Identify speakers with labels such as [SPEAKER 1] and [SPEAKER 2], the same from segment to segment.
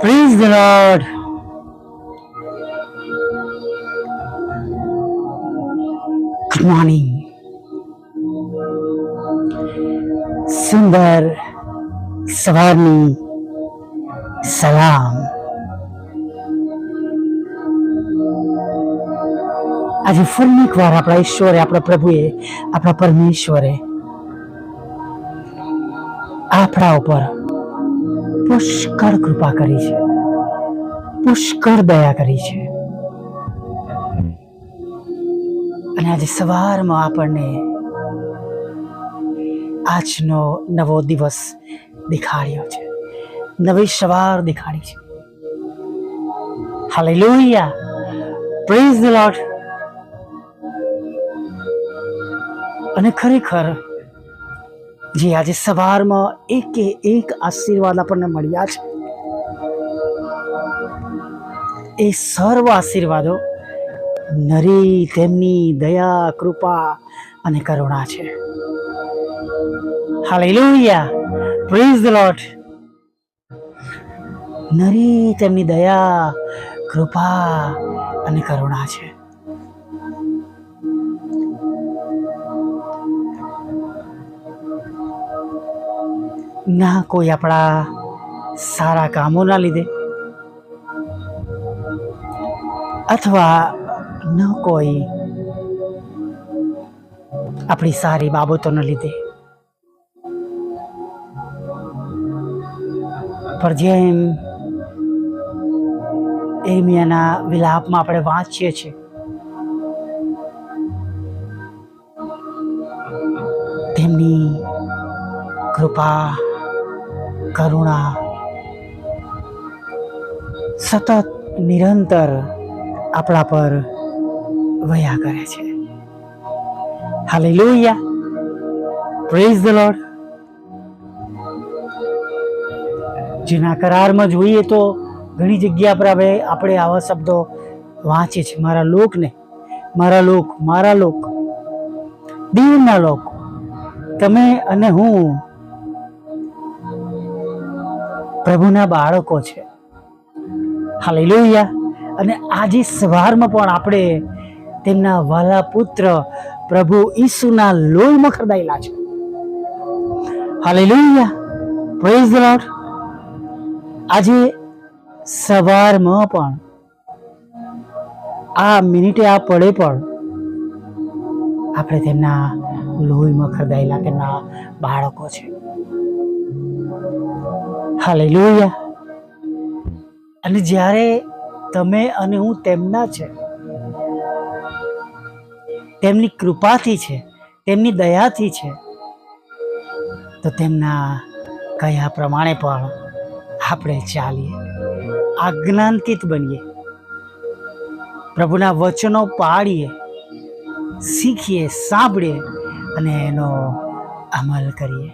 [SPEAKER 1] Praise the Lord. Good morning. સુંદર સવારની સલામ આજે ફરી એકવાર આપણા ઈશ્વરે આપણા પ્રભુએ આપણા પરમેશ્વરે આપણા ઉપર પુષ્કળ કૃપા કરી છે. પુષ્કળ દયા કરી છે. અને આજે સવારમાં આપણને આજનો નવો દિવસ દેખાડ્યો છે. નવી સવાર દેખાડી છે. હાલેલુયા પ્રેઝ ધ લોર્ડ અને ખરેખર જે, આજે સવારમાં એકે એક આશીર્વાદ આપણને મળ્યા છે. એ સર્વ આશીર્વાદો નરી તેમની દયા, કૃપા અને કરુણા છે. હાલેલુયા પ્રેઝ ધ લોટ નરી તેમની દયા, કૃપા અને કરુણા છે. ના કોઈ આપણા સારા કામોના લીધે. અથવા ન કોઈ આપણી સારી બાબતોના લીધે. પણ જેમ એરમિયાના વિલાપમાં આપણે વાંચીએ છીએ, તેમની કૃપા કરુણા, સતત નિરંતર આપણા પર વયા કરે છે. હાલેલુયા પ્રેઝ ધ લોર્ડ જેના કરારમાં જોઈએ તો ઘણી જગ્યા પર હવે આપણે આવા શબ્દો વાંચીએ છીએ. મારા લોકને, મારા લોક મારા લોક, દીવના લોક, તમે અને હું પ્રભુના બાળકો છે. હાલેલુયા. અને આજે સવારમાં પણ આપણે તેમના વાલા પુત્ર પ્રભુ ઈસુના લોહીમાં ખરદાયેલા છે. હાલેલુયા. પ્રેઝ ધ લોર્ડ આજે સવારમાં પણ આ મિનિટે આ પડે પણ આપણે તેમના લોહીમાં ખરદાયેલા તેમના બાળકો છે. હાલેલુયા. અને જ્યારે તમે અને હું તેમના છે, તેમની કૃપાથી છે, તેમની દયાથી છે, તો તેમના કયા પ્રમાણે પણ આપણે ચાલીએ, આજ્ઞાંકિત બનીએ, પ્રભુના વચનો પાડીએ, શીખીએ, સાંભળીએ અને એનો અમલ કરીએ.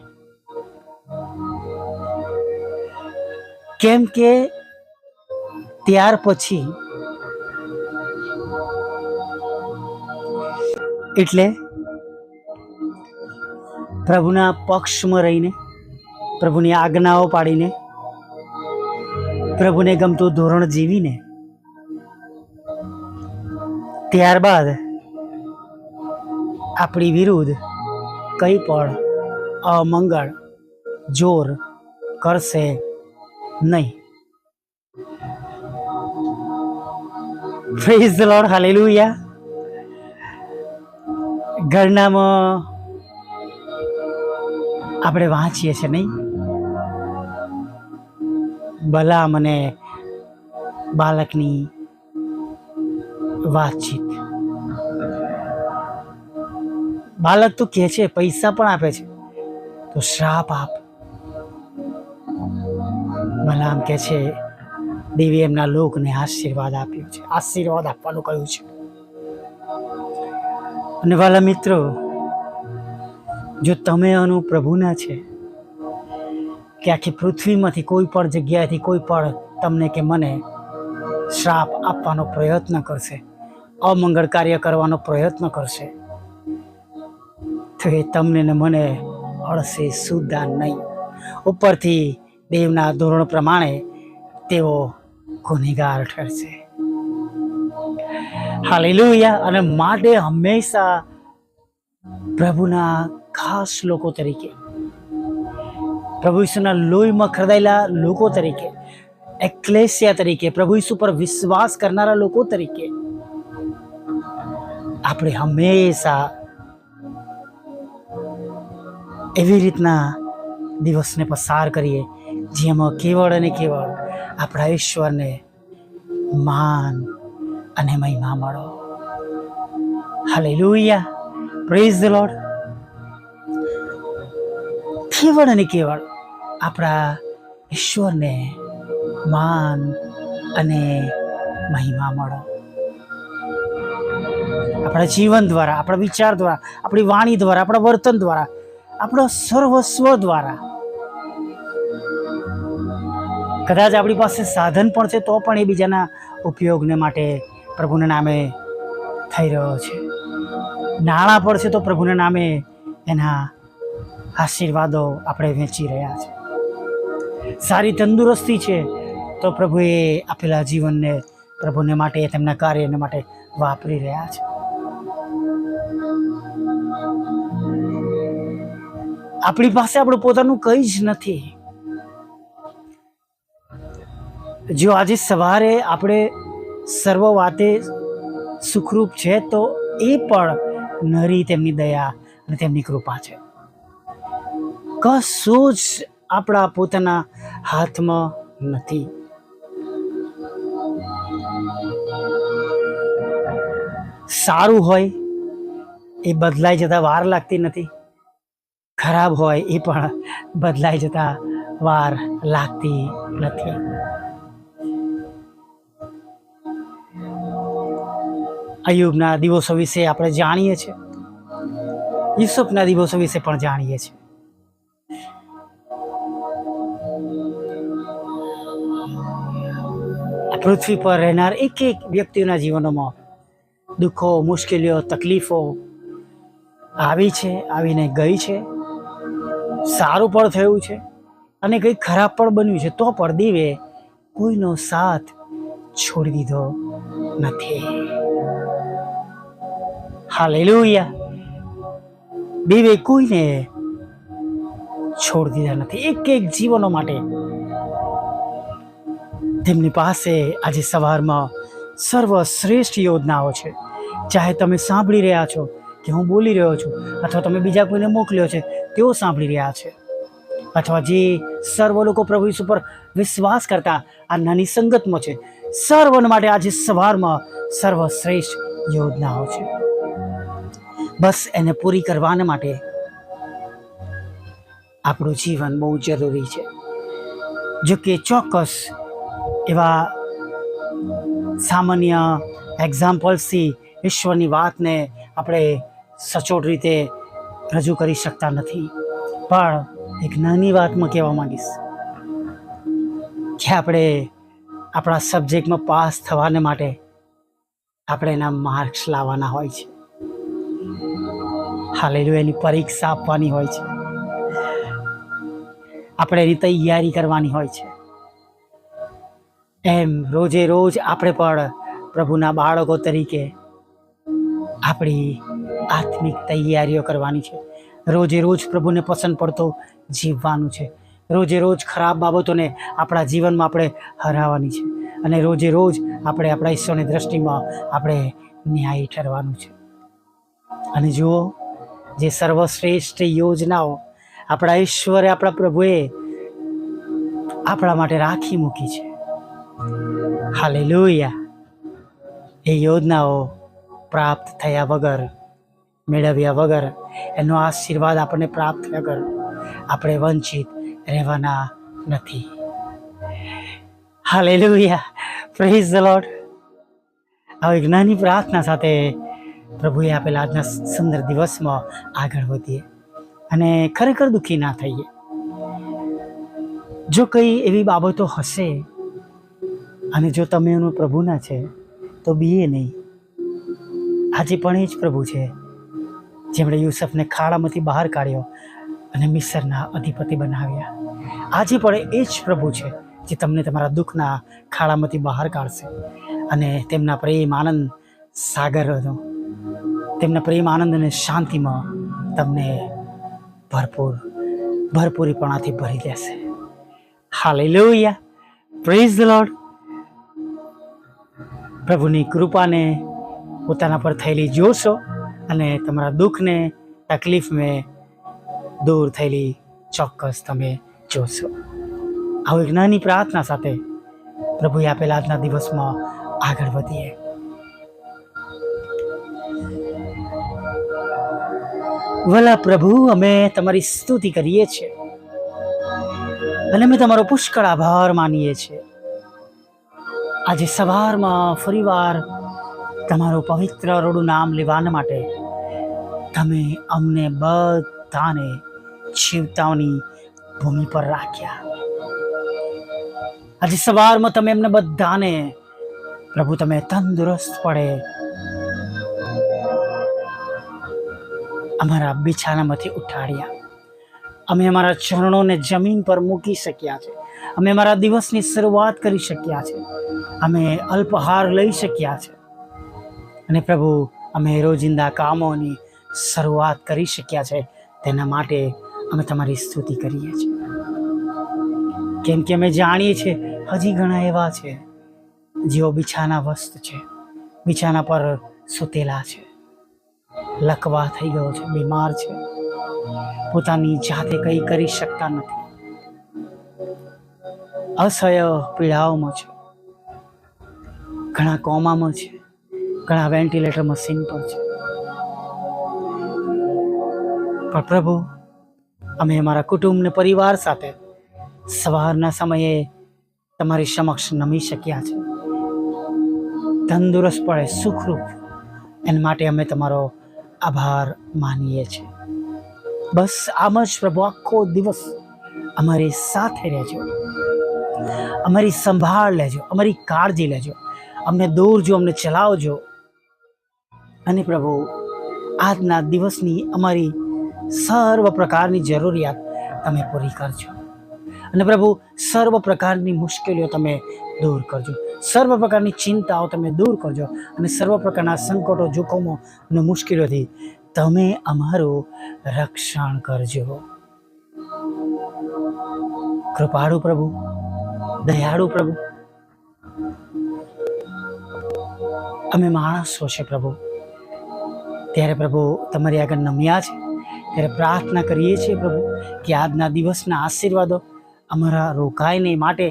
[SPEAKER 1] કેમ કે ત્યાર પછી એટલે પ્રભુના પક્ષમાં રહીને, પ્રભુની આજ્ઞાઓ પાડીને, પ્રભુને ગમતું ધોરણ જીવીને, ત્યારબાદ આપણી વિરુદ્ધ કંઈ પણ અમંગળ જોર કરશે. નહીં. પ્રેઝ લોર્ડ હાલેલુયા ઘરનામાં આપણે વાંચીએ છીએ નહીં. ભલા મને બાળકની વાતચીત. બાળક તો કહે છે, પૈસા પણ આપે છે. તો શ્રાપ આપ. ભલા આમ કે છે, દેવી એમના લોકને આશીર્વાદ આપ્યો છે. આશીર્વાદ આપવાનું કહ્યું છે. અને વાલા મિત્રો, જો તમે અનુ પ્રભુના છે, કે આખી પૃથ્વીમાંથી કોઈ પણ જગ્યાએથી કોઈ પણ તમને કે મને શ્રાપ આપવાનો પ્રયત્ન કરશે, અમંગળ કાર્ય કરવાનો પ્રયત્ન કરશે, તો એ તમને ને મને અળશે સુદ્ધા નહીં. ઉપરથી દેવના ધોરણ પ્રમાણે તેઓ ગુનેગાર ઠરશે. હાલેલુયા. અને માટે હંમેશા પ્રભુના ખાસ લોકો તરીકે, પ્રભુ ઈસુના લોહીમાં ખરદાયેલા લોકો તરીકે એક્લેસિયા તરીકે, પ્રભુ ઈસુ પર વિશ્વાસ કરનારા લોકો તરીકે આપણે હંમેશા એવી રીતના દિવસને પસાર કરીએ જેમાં કેવળ અને કેવળ આપણા ઈશ્વરને માન અને મહિમા મળો. હાલે હાલેલુયા પ્રેઝ ધ લોર્ડ કેવળ અને કેવળ આપણા ઈશ્વરને માન અને મહિમા મળો. આપણા જીવન દ્વારા, આપણા વિચાર દ્વારા, આપણી વાણી દ્વારા, આપણા વર્તન દ્વારા, આપણો સર્વસ્વ દ્વારા કદાચ આપણી પાસે સાધન પણ છે, તો પણ એ બીજાના ઉપયોગને માટે પ્રભુના નામે થઈ રહ્યો છે. નાણાં પણ છે, તો પ્રભુના નામે એના આશીર્વાદો આપણે વેચી રહ્યા છે. સારી તંદુરસ્તી છે, તો પ્રભુએ આપેલા જીવનને પ્રભુને માટે, તેમના કાર્યને માટે વાપરી રહ્યા છે. આપણી પાસે આપણું પોતાનું કંઈ જ નથી. જો આજે સવારે આપણે સર્વ વાતે સુખરૂપ છે, તો એ પણ નરી તેમની દયા અને તેમની કૃપા છે. કશું જ આપણા પોતાના હાથમાં નથી. સારું હોય એ બદલાઈ જતા વાર લાગતી નથી. ખરાબ હોય એ પણ બદલાઈ જતા વાર લાગતી નથી. અયુબના દિવસો વિશે આપણે જાણીએ છીએ. યુસુફના દિવસો વિશે પણ જાણીએ છીએ. પૃથ્વી પર રહેનાર એક એક વ્યક્તિઓના જીવનોમાં દુઃખો, મુશ્કેલીઓ, તકલીફો આવી છે, આવીને ગઈ છે. સારું પણ થયું છે અને કંઈક ખરાબ પણ બન્યું છે. તો પણ દીવે કોઈનો સાથ છોડી દીધો નથી. હાલેલુયા. બે કોઈને છોડી દીધા નથી. એક એક જીવનો માટે તેમની પાસે આજે સવારમાં સર્વશ્રેષ્ઠ યોજનાઓ છે. ચાહે તમે સાંભળી રહ્યા છો કે હું બોલી રહ્યો છું, અથવા તમે બીજા કોઈને મોકલ્યો છે, તેઓ સાંભળી રહ્યા છે. અથવા જે સર્વ લોકો પ્રભુ ઉપર વિશ્વાસ કરતા આ નાની સંગતમાં છે સર્વને માટે આજે સવારમાં સર્વશ્રેષ્ઠ યોજનાઓ છે. બસ એને પૂરી કરવાને માટે આપણું જીવન બહુ જરૂરી છે. જો કે ચોક્કસ એવા સામાન્ય એક્ઝામ્પલ્સથી ઈશ્વરની વાતને આપણે સચોટ રીતે રજૂ કરી શકતા નથી. પણ એક નાની વાતમાં કહેવા માંગીશ. કે આપણે આપણા સબ્જેક્ટમાં પાસ થવાને માટે આપણે એના માર્ક્સ લાવવાના હોય છે. હાલેલું એની પરીક્ષા આપવાની હોય છે. આપણે એની તૈયારી કરવાની હોય છે. એમ રોજે રોજ આપણે પણ પ્રભુના બાળકો તરીકે આપણી આત્મિક તૈયારીઓ કરવાની છે. રોજે રોજ પ્રભુને પસંદ પડતો જીવવાનું છે. રોજે રોજ ખરાબ બાબતોને આપણા જીવનમાં આપણે હરાવવાની છે. અને રોજે રોજ આપણે આપણા ઈશ્વરની દ્રષ્ટિમાં આપણે ન્યાયી ઠરવાનું છે. અને જુઓ, જે સર્વશ્રેષ્ઠ યોજનાઓ આપણા ઈશ્વરે, આપણા પ્રભુએ આપણા માટે રાખી મૂકી છે. હાલે લોહિયા એ યોજનાઓ પ્રાપ્ત થયા વગર, મેળવ્યા વગર, એનો આશીર્વાદ આપણને પ્રાપ્ત વગર આપણે વંચિત રહેવાના નથી. હાલેલુયા પ્રેઝ ધ લોર્ડ આવી નાની પ્રાર્થના સાથે પ્રભુએ આપેલા આજના સુંદર દિવસમાં આગળ વધીએ અને ખરેખર દુઃખી ના થઈએ. જો કંઈ એવી બાબતો હશે અને જો તમે એનું પ્રભુના છે, તો બીએ નહીં. આજે પણ એ જ પ્રભુ છે, જેમણે યુસફને ખાડામાંથી બહાર કાઢ્યો અને મિસરના અધિપતિ બનાવ્યા. આજે પણ એ જ પ્રભુ છે જે તમને તમારા દુઃખના ખાડામાંથી બહાર કાઢશે અને તેમના પ્રેમ આનંદ સાગરનો તેમના પ્રેમ આનંદ અને શાંતિમાં તમને ભરપૂર ભરપૂરીપણાથી ભરી દેશે. હાલેલુયા. પ્રેઝ લોડ પ્રભુની કૃપાને પોતાના પર થયેલી જોશો અને તમારા દુઃખને, તકલીફને દૂર થયેલી ચોક્કસ તમે જોશો. આવું એક નાની પ્રાર્થના સાથે પ્રભુએ આપેલા આજના દિવસમાં આગળ વધીએ. વલા પ્રભુ, અમે તમારી સ્તુતિ કરીએ છીએ. અને અમે તમારો પુષ્કળ આભાર માનીએ છીએ. આજે સવારમાં ફરીવાર તમારું પવિત્ર રોડું નામ લેવાના માટે તમે અમને બધાને જીવતાઓની ભૂમિ પર રાખ્યા. આજે સવારમાં તમે એમને બધાને, પ્રભુ તમે તંદુરસ્ત પડે. અમારા બિછાનામાંથી ઉઠાડ્યા. અમે અમારા ચરણોને જમીન પર મૂકી શક્યા છે. અમે અમારા દિવસની શરૂઆત કરી શક્યા છે. અમે અલ્પહાર લઈ શક્યા છે. અને પ્રભુ, અમે રોજિંદા કામોની શરૂઆત કરી શક્યા છે. તેના માટે અમે તમારી સ્તુતિ કરીએ છીએ. કેમ કે અમે જાણીએ છીએ, હજી ઘણા એવા છે, જેઓ બિછાના વસ્ત છે, બિછાના પર સૂતેલા છે, લકવા થઈ ગયો છે, બીમાર છે. પોતાની જાતે કંઈ કરી શકતા નથી. અસહ્ય પીડાઓમાં છે. ઘણા કોમામાં છે. ઘણા વેન્ટિલેટર મશીન પર છે. પણ પ્રભુ અમે અમારા કુટુંબને પરિવાર સાથે સવારના સમયે તમારી સમક્ષ નમી શક્યા છે. તંદુરસ્ત પડે, સુખરૂપ. એના માટે અમે તમારો આભાર માનીએ છીએ. બસ આમ જ પ્રભુ, આખો દિવસ અમારી સાથે રહેજો. અમારી સંભાળ લેજો, અમારી કાળજી લેજો. અમને દોરજો અમને ચલાવજો. અને પ્રભુ, આજના દિવસની અમારી સર્વ પ્રકારની જરૂરિયાત તમે પૂરી કરજો. અને પ્રભુ, સર્વ પ્રકારની મુશ્કેલીઓ તમે દૂર કરજો. સર્વ પ્રકારની ચિંતાઓ તમે દૂર કરજો. અને સર્વ પ્રકારના સંકટો જોખમો અને મુશ્કેલીઓથી તમે અમારું રક્ષણ કરજો. કૃપાળુ પ્રભુ, દયાળુ પ્રભુ. અમે માણસો છે પ્રભુ. ત્યારે પ્રભુ, તમારી આગળ નમ્યા છે. ત્યારે પ્રાર્થના કરીએ છીએ પ્રભુ કે આજના દિવસના આશીર્વાદો અમારા રોકાય નહીં માટે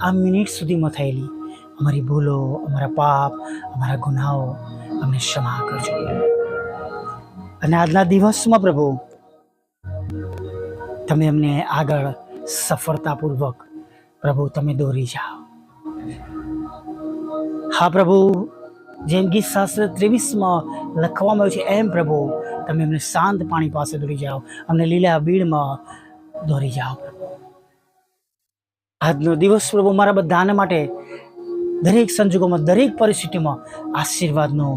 [SPEAKER 1] આ મિનિટ સુધીમાં થયેલી. અમારી ભૂલો, અમારા પાપ, અમારા ગુનાઓ અમને ક્ષમા કરજો. અને આજના દિવસમાં પ્રભુ, તમે અમને આગળ સફળતાપૂર્વક પ્રભુ તમે દોરી જાઓ. હા પ્રભુ, જેમ ગીત શાસ્ત્ર ત્રેવીસમાં લખવામાં આવ્યું છે, એમ પ્રભુ તમે અમને શાંત પાણી પાસે દોરી જાઓ. અમને લીલા બીડમાં દોરી જાઓ. આજનો દિવસ પ્રભુ મારા બધાને માટે દરેક સંજોગોમાં, દરેક પરિસ્થિતિમાં આશીર્વાદનું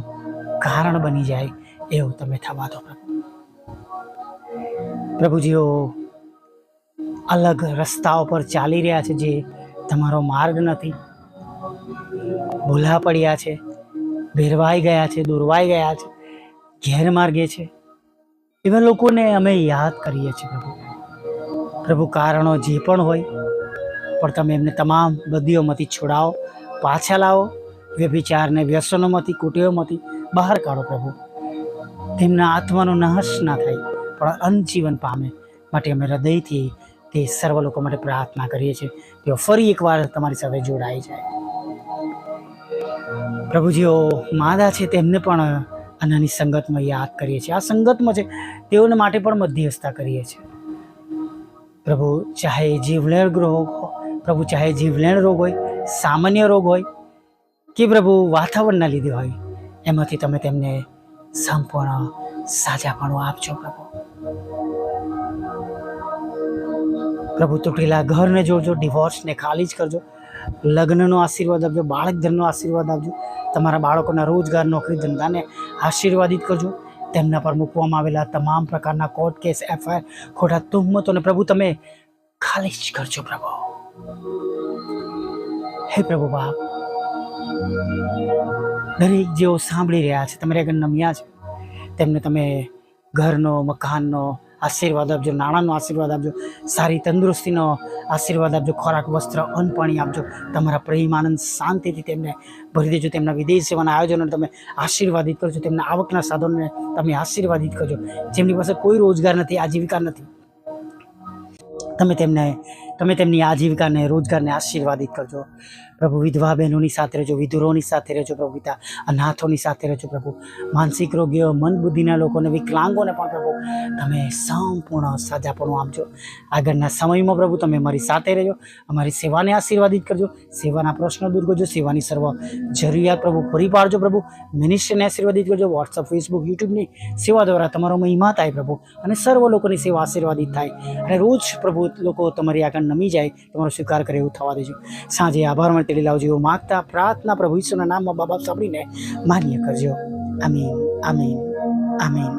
[SPEAKER 1] કારણ બની જાય એવું તમે થવા દો પ્રભુજીઓ, અલગ રસ્તાઓ પર ચાલી રહ્યા છે જે તમારો માર્ગ નથી. ભૂલા પડ્યા છે, ભેરવાઈ ગયા છે, દોરવાઈ ગયા છે ગેરમાર્ગે છે. એવા લોકોને અમે યાદ કરીએ છીએ પ્રભુ. પ્રભુ કારણો જે પણ હોય, પણ તમે એમને તમામ બદીઓમાંથી છોડાવો, પાછા લાવો, વ્યભિચારને વ્યસનોમાંથી, કુટીઓમાંથી બહાર કાઢો પ્રભુ. તેમના આત્માનો નાશ ના થાય, પણ અનજીવન પામે. માટે અમે હૃદયથી તે સર્વ લોકો માટે પ્રાર્થના કરીએ છીએ તેઓ ફરી એકવાર તમારી સાથે જોડાઈ જાય. પ્રભુજીઓ, માદા છે તેમને પણ અનાની સંગતમાં યાદ કરીએ છીએ. આ સંગતમાં છે, તેઓને માટે પણ મધ્યસ્થતા કરીએ છીએ. પ્રભુ, ચાહે જીવલેણ રોગ પ્રભુ, ચાહે જીવલેણ રોગ હોય, સામાન્ય રોગ હોય, કે પ્રભુ વાતાવરણના લીધે હોય, એમાંથી તમે તેમને સંપૂર્ણ સાજાપણું આપજો પ્રભુ. પ્રભુ, તૂટેલા ઘરને જોજો ડિવોર્સને ખાલી જ કરજો, લગ્નનો આશીર્વાદ આપજો બાળક ધનનો આશીર્વાદ આપજો, તમારા બાળકોના રોજગાર, નોકરી, ધંધાને આશીર્વાદિત કરજો. તેમના પર મૂકવામાં આવેલા તમામ પ્રકારના કોર્ટ કેસ, એફઆઈઆર, ખોટા તુહમતોને પ્રભુ તમે ખાલી જ કરજો પ્રભુ. હે પ્રભુ બાપ, દરેક જેઓ સાંભળી રહ્યા છે, તમારે આગળ નમ્યા છે. તેમને તમે ઘરનો, મકાનનો આશીર્વાદ આપજો, નાણાંનો આશીર્વાદ આપજો, સારી તંદુરસ્તીનો આશીર્વાદ આપજો, ખોરાક, વસ્ત્ર, અન્ન પાણી આપજો. તમારા પ્રેમ, આનંદ, શાંતિથી તેમને ભરી દેજો. તેમના વિદેશ સેવાના આયોજનો તમે આશીર્વાદિત કરજો. તેમના આવકના સાધનોને તમે આશીર્વાદિત કરજો. જેમની પાસે કોઈ રોજગાર નથી, આજીવિકા નથી, તમે તેમને, તમે તેમની આજીવિકાને, રોજગારને આશીર્વાદિત કરજો. પ્રભુ, વિધવા બહેનોની સાથે રહેજો, વિધુરોની સાથે રહેજો પ્રભુ પિતા, અનાથોની સાથે રહેજો પ્રભુ. માનસિક રોગીઓ મન બુદ્ધિના લોકોને, વિકલાંગોને પણ પ્રભુ, તમે સંપૂર્ણ સાજાપણું આપજો. આગળના સમયમાં પ્રભુ તમે અમારી સાથે રહેજો, અમારી સેવાને આશીર્વાદિત કરજો, સેવાના પ્રશ્નો દૂર કરજો, સેવાની સર્વ જરૂરિયાત પ્રભુ પૂરી પાડજો પ્રભુ. મિનિસ્ટ્રીને આશીર્વાદિત કરજો વોટ્સઅપ ફેસબુક યુટ્યુબની સેવા દ્વારા તમારો મહિમા થાય પ્રભુ, અને સર્વ લોકોની સેવા આશીર્વાદિત થાય. અને રોજ પ્રભુ લોકો તમારી આગળ નમી જાય, તમારો સ્વીકાર કરે એવું થવા દેજો. સાંજે આભાર માટે લાવજો એવું માગતા પ્રાર્થના પ્રભુ ઈશ્વરના નામમાં બાબા સાંભળીને માન્ય કરજો. આમીન આમીન આમીન.